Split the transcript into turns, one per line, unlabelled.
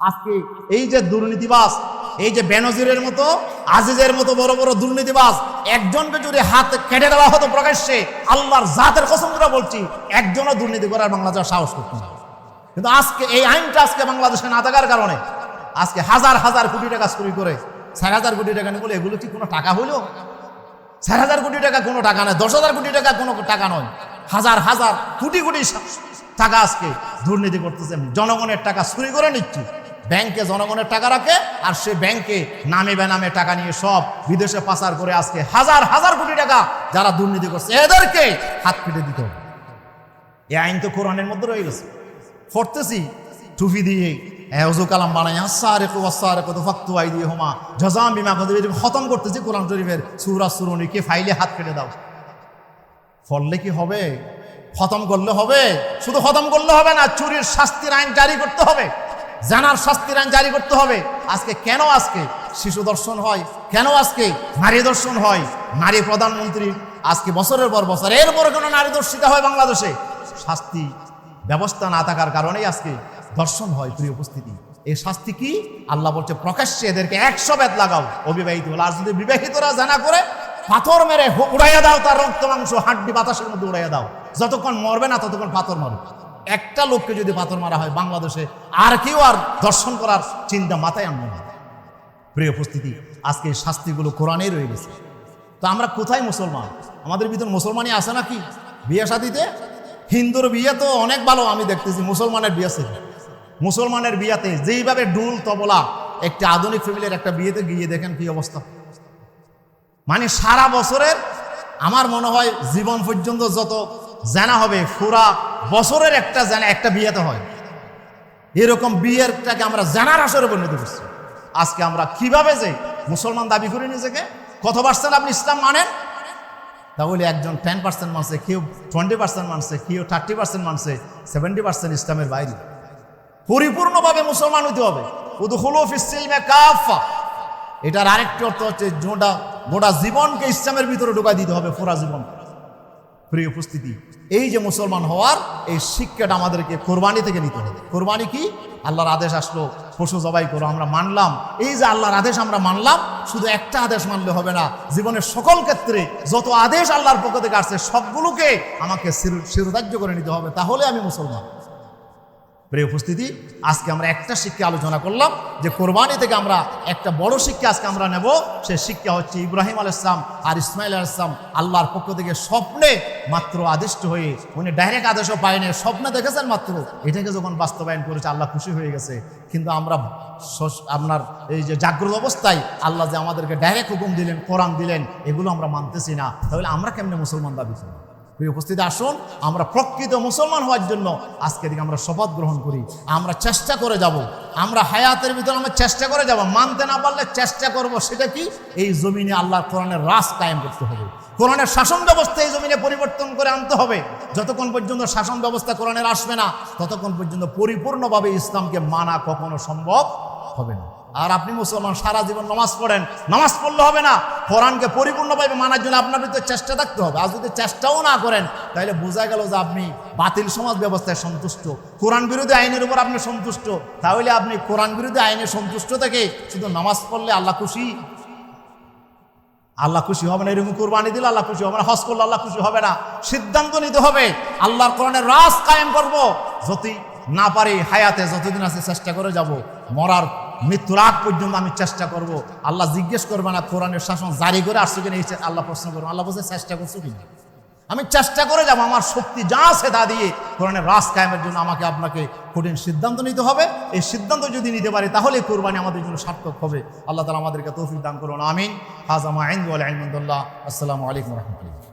আজকে এই যে দুর্নীতিবাস এই যে বেনজিরের মতো, আজিজের মতো বড় বড় দুর্নীতিবাস একজনকে যদি হাত কেটে দেওয়া হতো প্রকাশ্যে, আল্লাহর জাতের কসম করে বলছি, একজনও দুর্নীতি করার বাংলাদেশ সাহস করতো না। কিন্তু আজকে এই আইনটা আজকে বাংলাদেশে না থাকার কারণে, আজকে হাজার হাজার কোটি টাকা চুরি করে, চার হাজার কোটি টাকা নিয়ে বলে, এগুলো কি কোনো টাকা হইল? চার হাজার কোটি টাকা কোনো টাকা নয়, দশ হাজার কোটি টাকা কোনো টাকা নয়, হাজার হাজার কোটি কোটি টাকা আজকে দুর্নীতি করতেছে, জনগণের টাকা চুরি করে নিচ্ছে। ব্যাংকে জনগণের টাকা রাখে আর সে ব্যাংকে নামে বেনামে টাকা নিয়ে সব বিদেশে পাচার করে আজকে হাজার হাজার কোটি টাকা যারা দুর্নীতি করছে, এদেরকে হাত কেটে দিতে হবে। এই আইন তো কোরআনের মধ্যে রয়ে গেছে। পড়তেছি, টুপি দিয়ে এজু কালাম বানাই আসারে কো আসারে কত ফাক্তু আই দিয়ে হোমা জজাম বিমা কত খতম করতেছি কোরআন শরীফের সুরা সুরনি, কে ফাইলে হাত কেটে দাও। ফললে কি হবে? খতম করলে হবে? শুধু খতম করলে হবে না, চুরির শাস্তির আইন জারি করতে হবে। জানার শাস্তির আইন জারি করতে হবে। আজকে কেন আজকে? শিশু দর্শন হয়। কেন আজকে? নারী দর্শন হয়। নারী প্রধানমন্ত্রী আজকে বছরের পর বছর, এরপরে কেন নারী দর্শিতা হয় বাংলাদেশে। শাস্তি ব্যবস্থা না থাকার কারণেই আজকে দর্শন হয় প্রিয় উপস্থিতি। এই শাস্তি কি? আল্লাহ বলছে, প্রকাশ্যে এদেরকে একশো বেদ লাগাও। অবিবাহিত হলে আর যদি বিবাহিতরা জানা করে, পাথর মেরে উড়াইয়া দাও তার রক্ত মাংস হাড্ডি বাতাসের মধ্যে উড়াইয়া দাও। যতক্ষণ মরবে না ততক্ষণ পাথর মারো। একটা লোককে যদি পাথর মারা হয় বাংলাদেশে, আর কেউ আর দর্শন করার চিন্তা মাথায় আনবে না। প্রিয় উপস্থিতি, আজকে শাস্তিগুলো কোরআনেই রয়ে গেছে। তো আমরা কোথায় মুসলমান? আমাদের ভিতর মুসলমানই আছে নাকি? বিয়ে শাদিতে? হিন্দুর বিয়ে তো অনেক ভালো, আমি দেখতেছি মুসলমানের বিয়ে আছে মুসলমানের বিয়াতে যেইভাবে ডুল তবলা, একটি আধুনিক ফ্যামিলির একটা বিয়েতে গিয়ে দেখেন কি অবস্থা। মানে সারা বছরের আমার মনে হয় জীবন পর্যন্ত যত জানা হবে পুরা বছরের একটা জানা, একটা বিয়েতে হয়। এরকম বিয়েরটাকে আমরা জানার আসরে পরিণত করছি। আজকে আমরা কীভাবে যে মুসলমান দাবি করি নিজেকে, কত পার্সেন্ট আপনি ইসলাম মানেন? তাহলে একজন টেন পার্সেন্ট মানছে, কেউ টোয়েন্টি পার্সেন্ট মানছে, কেউ থার্টি পার্সেন্ট মানছে সেভেন্টি পার্সেন্ট ইসলামের বাইরে। পরিপূর্ণভাবে মুসলমান হইতে হবে। কাফা এটার আরেকটি অর্থ হচ্ছে, গোটা গোটা জীবনকে ইসলামের ভিতরে ঢোকাই দিতে হবে পুরা জীবন প্রিয় উপস্থিতি, এই যে মুসলমান হওয়ার এই শিক্ষাটা আমাদেরকে কোরবানি থেকে নিতে হবে। কোরবানি কি? আল্লাহর আদেশ আসলো, পশু জবাই করো, আমরা মানলাম। এই যে আল্লাহর আদেশ আমরা মানলাম, শুধু একটা আদেশ মানলে হবে না, জীবনের সকল ক্ষেত্রে যত আদেশ আল্লাহর পক্ষ থেকে আসছে, সবগুলোকে আমাকে শিরোধার্য করে নিতে হবে, তাহলে আমি মুসলমান। প্রিয় উপস্থিতি, আজকে আমরা একটা শিক্ষা আলোচনা করলাম যে কোরবানি থেকে আমরা একটা বড় শিক্ষা আজকে আমরা নেব। সে শিক্ষা হচ্ছে ইব্রাহিম আল ইসলাম আর ইসমাইল আল ইসলাম আল্লাহর পক্ষ থেকে স্বপ্নে মাত্র আদিষ্ট হয়ে, উনি ডাইরেক্ট আদেশও পায়নি, স্বপ্নে দেখেছেন মাত্র। এটাকে যখন বাস্তবায়ন করেছে, আল্লাহ খুশি হয়ে গেছে। কিন্তু আমরা আপনার এই যে জাগ্রত অবস্থায় আল্লাহ যে আমাদেরকে ডাইরেক্ট হুকুম দিলেন, কোরআন দিলেন, এগুলো আমরা মানতেছি না। তাহলে আমরা কেমনে মুসলমান দাবি করি প্রিয় উপস্থিতি, আসুন, আমরা প্রকৃত মুসলমান হওয়ার জন্য আজকে দিকে আমরা শপথ গ্রহণ করি। আমরা চেষ্টা করে যাব। আমরা হায়াতের ভিতরে আমরা চেষ্টা করে যাব। মানতে না পারলে চেষ্টা করব সেটা কি? এই জমিনে আল্লাহর কোরআনের রাস কায়েম করতে হবে। কোরআনের শাসন ব্যবস্থা এই জমিনে পরিবর্তন করে আনতে হবে। যতক্ষণ পর্যন্ত শাসন ব্যবস্থা কোরআনের আসবে না, ততক্ষণ পর্যন্ত পরিপূর্ণভাবে ইসলামকে মানা কখনো সম্ভব হবে না। আর আপনি মুসলমান, সারা জীবন নামাজ পড়েন। নামাজ পড়লে হবে না, কোরআনকে পরিপূর্ণভাবে মানার জন্য আপনার ভিতরে চেষ্টা থাকতে হবে। আর যদি চেষ্টাও না করেন, তাহলে বোঝা গেল যে আপনি বাতিল সমাজ ব্যবস্থায় সন্তুষ্ট। কোরআন বিরোধী আইনের উপর আপনি সন্তুষ্ট। তাহলে আপনি কোরআন বিরোধী আইনে সন্তুষ্ট থেকে শুধু নামাজ পড়লে আল্লাহ খুশি? আল্লাহ খুশি হবে না, এরকম কোরবানি দিলে আল্লাহ খুশি হবে না, হজ করলে আল্লাহ খুশি হবে না। সিদ্ধান্ত নিতে হবে, আল্লাহর কোরআনের রাস কায়েম করব। যদি না পারি, হায়াতে যতদিন আছে চেষ্টা করে যাব। মরার মৃত্যুর আগ পর্যন্ত আমি চেষ্টা করব। আল্লাহ জিজ্ঞেস করবে না, কোরআনের শাসন জারি করে আসছে কিনা, এই আল্লাহ প্রশ্ন করব, আল্লাহ বলছে, চেষ্টা করছ কিনা? আমি চেষ্টা করে যাব, আমার শক্তি যা আছে তা দিয়ে কোরআনের রাস কায়েমের জন্য আমাকে আপনাকে কঠিন সিদ্ধান্ত নিতে হবে। এই সিদ্ধান্ত যদি নিতে পারি তাহলে কোরবানি আমাদের জন্য সার্থক হবে। আল্লাহ তালা আমাদেরকে তৌফিক দান করুন, আমিন। হাজামা আইন আলমদুল্লাহ আসসালামু আলাইকুম রহমতুল্লাহ।